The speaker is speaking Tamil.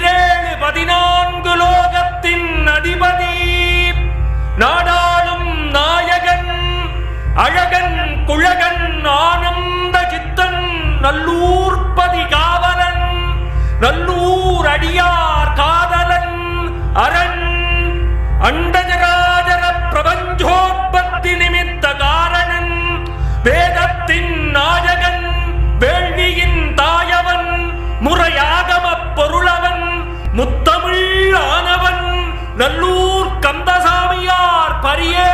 பதினேழு பதினான்கு லோகத்தின் அதிபதி. நாடாளும் நாயகன் அழகன் குழகன் ஆனந்த சித்தன் நல்லூர்பதி காவலன் நல்லூர் அடியார் முத்தமிழ் ஆனவன் நல்லூர் கந்தசாமியார் பரியே